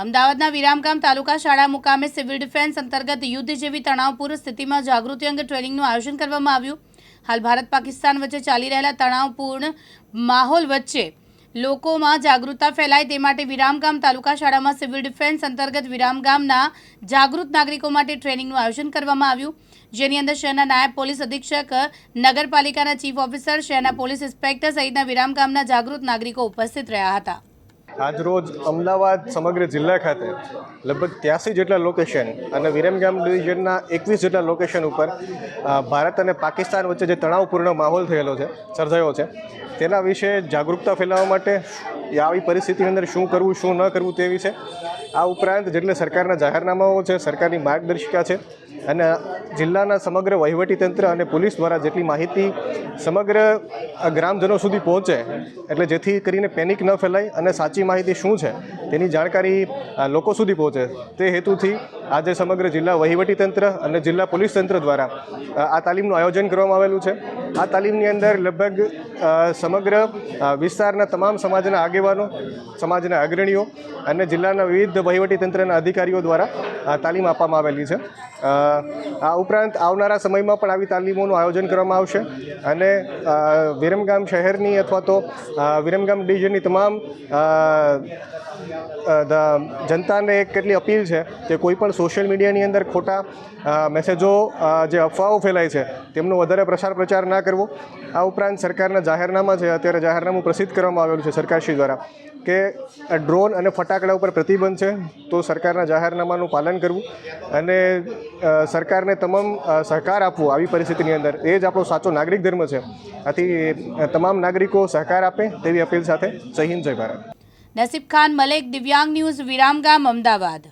અમદાવાદના વિરામગામ તાલુકા શાળા મુકામે સિવિલ ડિફેન્સ અંતર્ગત યુદ્ધ જેવી તણાવપૂર્ણ સ્થિતિમાં જાગૃતિ અંગે ટ્રેનિંગનું આયોજન કરવામાં આવ્યું. હાલ ભારત પાકિસ્તાન વચ્ચે ચાલી રહેલા તણાવપૂર્ણ માહોલ વચ્ચે લોકોમાં જાગૃતતા ફેલાય તે માટે વિરામગામ તાલુકા શાળામાં સિવિલ ડિફેન્સ અંતર્ગત વિરામગામના જાગૃત નાગરિકો માટે ટ્રેનિંગનું આયોજન કરવામાં આવ્યું. જેની અંદર શહેરના નાયબ પોલીસ અધિક્ષક, નગરપાલિકાના ચીફ ઓફિસર, શહેરના પોલીસ ઇન્સ્પેક્ટર સહિતના વિરામગામના જાગૃત નાગરિકો ઉપસ્થિત રહ્યા હતા. આજરોજ અમદાવાદ સમગ્ર જિલ્લા ખાતે લગભગ ત્યાસી જેટલા લોકેશન અને વિરમગામ ડિવિઝનના એકવીસ જેટલા લોકેશન ઉપર ભારત અને પાકિસ્તાન વચ્ચે જે તણાવપૂર્ણ માહોલ થયેલો છે, સર્જાયો છે, તેના વિશે જાગૃતતા ફેલાવવા માટે એ આવી પરિસ્થિતિની અંદર શું કરવું, શું ન કરવું તેવી છે આ ઉપરાંત જેટલે સરકારના જાહેરનામાઓ છે, સરકારની માર્ગદર્શિકા છે અને જિલ્લાના સમગ્ર વહીવટીતંત્ર અને પોલીસ દ્વારા જેટલી માહિતી સમગ્ર ગ્રામજનો સુધી પહોંચે, એટલે જેથી કરીને પેનિક ન ફેલાય અને સાચી માહિતી શું છે તેની જાણકારી લોકો સુધી પહોંચે. તે હેતુથી આજે સમગ્ર જિલ્લા વહીવટીતંત્ર અને જિલ્લા પોલીસ તંત્ર દ્વારા આ તાલીમનું આયોજન કરવામાં આવેલું છે. આ તાલીમની અંદર લગભગ સમગ્ર વિસ્તારના તમામ સમાજના આગેવાનો સમાજના અગ્રણીઓ અને જિલ્લાના વિવિધ વહીવટીતંત્રના અધિકારીઓ દ્વારા તાલીમ આપવામાં આવેલી છે. આ ઉપરાંત આવનારા સમયમાં પણ આવી તાલીમોનું આયોજન કરવામાં આવશે અને વિરમગામ શહેરની અથવા તો વિરમગામ ડિવિઝનની તમામ જનતાને એક કેટલી અપીલ છે કે કોઈ પણ સોશિયલ મીડિયાની અંદર ખોટા મેસેજો જે અફવાઓ ફેલાય છે તેમનો વધારે પ્રસાર પ્રચાર ના કરવો. આ ઉપરાંત સરકારના જાહેરનામા છે, અત્યારે જાહેરનામું પ્રસિદ્ધ કરવામાં આવેલું છે સરકારશ્રી દ્વારા કે ડ્રોન અને ફટાકડા ઉપર પ્રતિબંધ છે, તો સરકારના જાહેરનામાનું પાલન કરવું અને સરકારને તમામ સહકાર આપવો આવી પરિસ્થિતિની અંદર. એ જ આપણો સાચો નાગરિક ધર્મ છે. આથી તમામ નાગરિકો સહકાર આપે તેવી અપીલ સાથે જય હિન્દ, જય ભારત. નસીબ ખાન, મલેક દિવ્યાંગ ન્યૂઝ, વિરામગામ, અમદાવાદ.